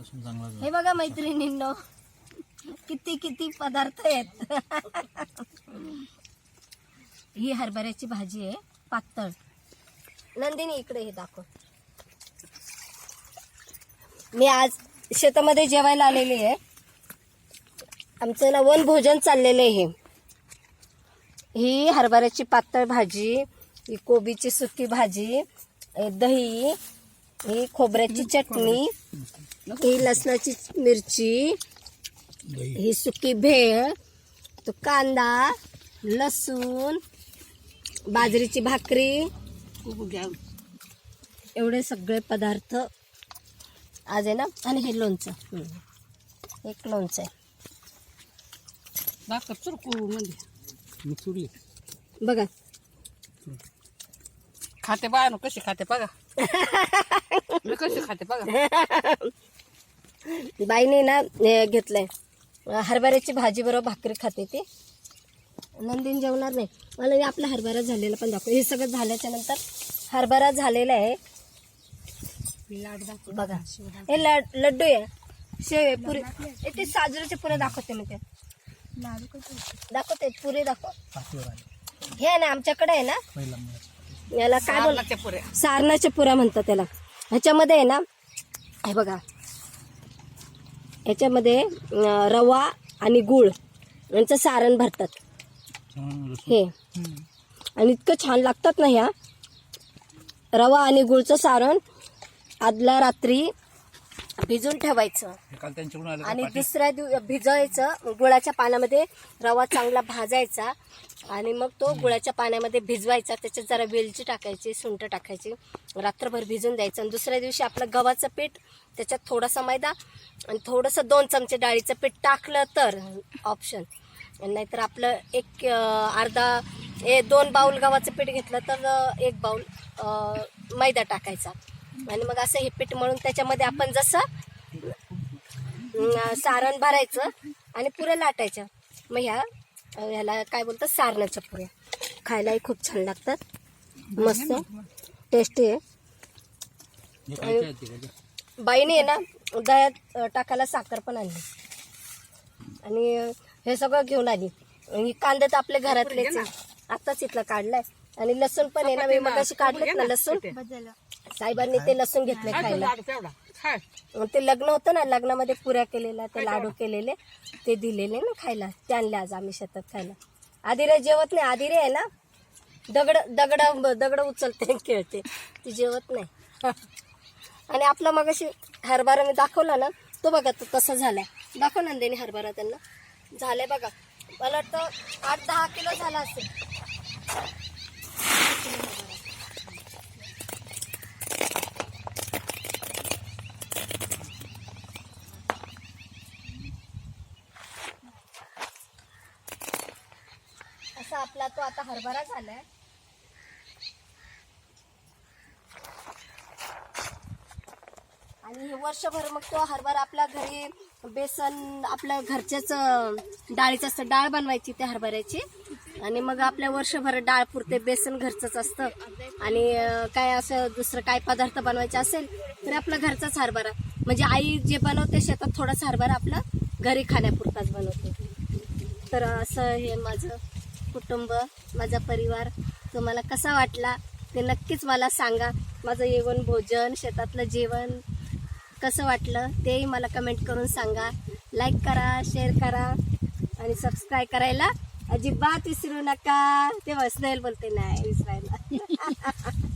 लसूण चांगला हे बघा मैत्रिणींनो किती किती पदार्थ आहेत. ही हरभऱ्याची भाजी आहे पातळ. नंदिनी इकडे हे दाखव. मी आज शेतामध्ये जेवायला आलेली आहे. आमचं ना वन भोजन चाललेलं आहे. ही हरभऱ्याची पातळ भाजी ही कोबीची सुकी भाजी दही ही खोबऱ्याची चटणी ही लसणाची मिरची ही सुकी भेळ तो कांदा लसूण बाजरीची भाकरी एवढे सगळे पदार्थ आज आहे ना? आणि हे लोणचं. एक लोणचं आहे. भाकर चुरकू म्हणजे मी चुरली बघा खाते बाय कशी खाते बघा. मी कशी खाते बघा. बाईने ना हे घेतलंय. हरभऱ्याची भाजी बरोबर भाकरी खाते ती. नंदीन जेवणार नाही. मला हे आपला हरभरा झालेला पण दाखव. हे सगळं झाल्याच्यानंतर हरभरा झालेला आहे. लाड दाखव. बघा. हे लड लड्डू आहे. शेव आहे पुरी. हे ते साजूचे पुरे दाखवते मी ते. दाखवते पुरे दाखव. हे आहे ना आमच्याकडे आहे ना. याला काय बोल सारणाच्या पुऱ्या. सारणाच्या पुऱ्या म्हणतात त्याला. ह्याच्यामध्ये आहे ना हे बघा. ह्याच्यामध्ये अं, रवा आणि गुळ यांचं सारण भरतात. हे. आणि इतकं छान लागतात ना ह्या. रवा आणि गुळचं सारण आदल्या रात्री भिजून ठेवायचं. काल त्यांच्याकडून आलं का आणि? दुसऱ्या दिव भिजवायचं. गुळाच्या पाण्यामध्ये रवा चांगला भाजायचा. आणि मग तो गुळाच्या पाण्यामध्ये भिजवायचा. त्याच्यात जरा वेलची टाकायची सुंठ टाकायची. रात्रभर भिजून द्यायचं. आणि दुसऱ्या दिवशी आपलं गव्हाचं पीठ त्याच्यात थोडासा मैदा आणि थोडंसं दोन चमचे डाळीचं पीठ टाकलं तर ऑप्शन नाहीतर आपलं एक अर्धा ए दोन बाऊल गव्हाचं पीठ घेतलं तर एक बाऊल मैदा टाकायचा. आणि मग असं हे पीठ मळून त्याच्यामध्ये आपण जसं सारण भरायचं आणि पुऱ्या लाटायच्या. मग ह्या ह्याला काय बोलतात? सारणाच्या पुऱ्या. खायलाही खूप छान लागतात. मस्त. टेस्टी आहे. बाईने आहे ना दह्यात टाकायला साखर पण आणली. आणि हे सगळं घेऊन आली. कांदे तर आपल्या घरातलेच आहे. आताच इथलं काढलाय. आणि लसूण पण आहे ना मी मग अशी काढलेत ना लसूण? साहेबांनी ते लसूण घेतले खायला. मग ते लग्न होतं ना लग्नामध्ये पुऱ्या केलेल्या ते लाडू केलेले ते दिलेले ना खायला. ते आणले आज आम्ही शेतात खायला. आदिरे जेवत नाही. आदिरे आहे ना दगड दगड दगड उचलते खेळते. ती जेवत नाही. आणि आपला मग अशी हरभरा मी दाखवला ना तो बघा तो तसा झालाय. दाखव नंदिनी हरभरा त्यांना. झालाय बघा. मला वाटतं आठ दहा किलो झाला असेल असा आपला तो आता हरभरा झालाय. आणि हे वर्षभर मग तो हरभरा आपल्या घरी बेसन आपल्या घरच्याच डाळीचं असतं डाळ बनवायची त्या हरभऱ्याची. आणि मग आपल्या वर्षभर डाळ पुरते बेसन घरचंच असतं. आणि काय असं दुसरं काय पदार्थ बनवायचे असेल तर आपला घरचाच हरभरा. म्हणजे आई जे बनवते शेतात थोडासा हरभरा आपला घरी खाण्यापुरताच बनवते. तर असं हे माझं कुटुंब माझा परिवार. तुम्हाला कसा वाटला ते नक्कीच मला सांगा. माझं येऊन भोजन शेतातलं जेवण कसं वाटलं तेही मला कमेंट करून सांगा. लाईक करा शेअर करा आणि सबस्क्राईब करायला अजिबात विसरू नका. ते वसनेल बोलते. नाही विसरायला